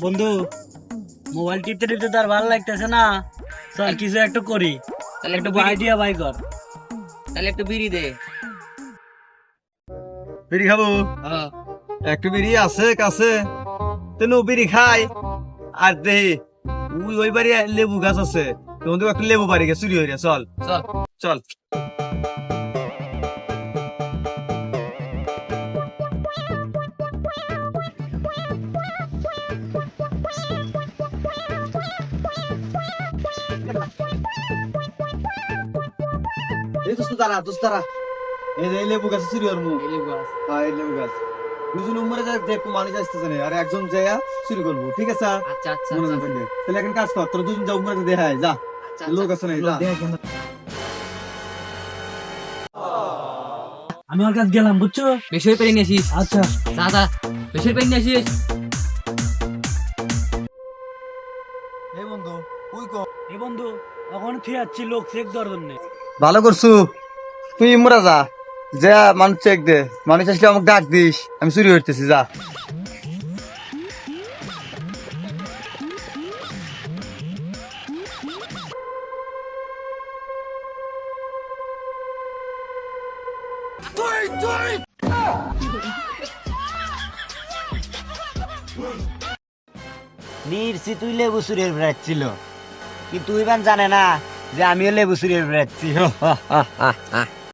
বন্ধু মোবাইল টিপতে টিপতে তার ভালো লাগতেছে না। চল কিছু একটু করি। তাহলে একটু আইডিয়া বাই কর। তাহলে একটু বিড়ি দে। বিড়ি খাব? হ্যাঁ। একটু বিড়ি আছে কাছে। তেন বিড়ি খাই। আর দেহি ওই ওই বাড়ি লেবু গাছ আছে। তোমাদের একটা লেবু বাড়ি গেছে চুরি হয়ে চল। চল। চল। এই দোস্ত দাঁড়া দোস্ত দাঁড়া। এই লেবু গাছ চুরি হওয়ার মুখ লেবু আছে। হ্যাঁ এই লেবু গাছ। দুজন উমরে যাক দেখ মানুষ আসতেছে না। আর একজন যাইয়া চুরি করব ঠিক আছে? আচ্ছা আচ্ছা মনে আচ্ছা, রাখবেন তাহলে এখন কাজ কর তোর দুজন যা উমরে দেখায় যা। আচ্ছা, লোক আচ্ছা। আছে না যা। আমি ওর কাছে গেলাম বুঝছ? বেশি হয়ে নিয়ে আসিস। আচ্ছা। যা বেশি হয়ে নিয়ে আসিস। এই বন্ধু তুই কো এ বন্ধু এখন ঠিক আছি লোক চেক দেওয়ার জন্য। ভালো করছু। তুই ইমরা যা। যা মানুষ চেক দে। মানুষ আসলে আমাকে ডাক দিস। আমি চুরি হইতেছি যা। নিরছি তুই! লেবু চুরির বেড়াচ্ছিল কিন্তু তুই জানে না যে আমিও লেবু চুরির বেড়াচ্ছি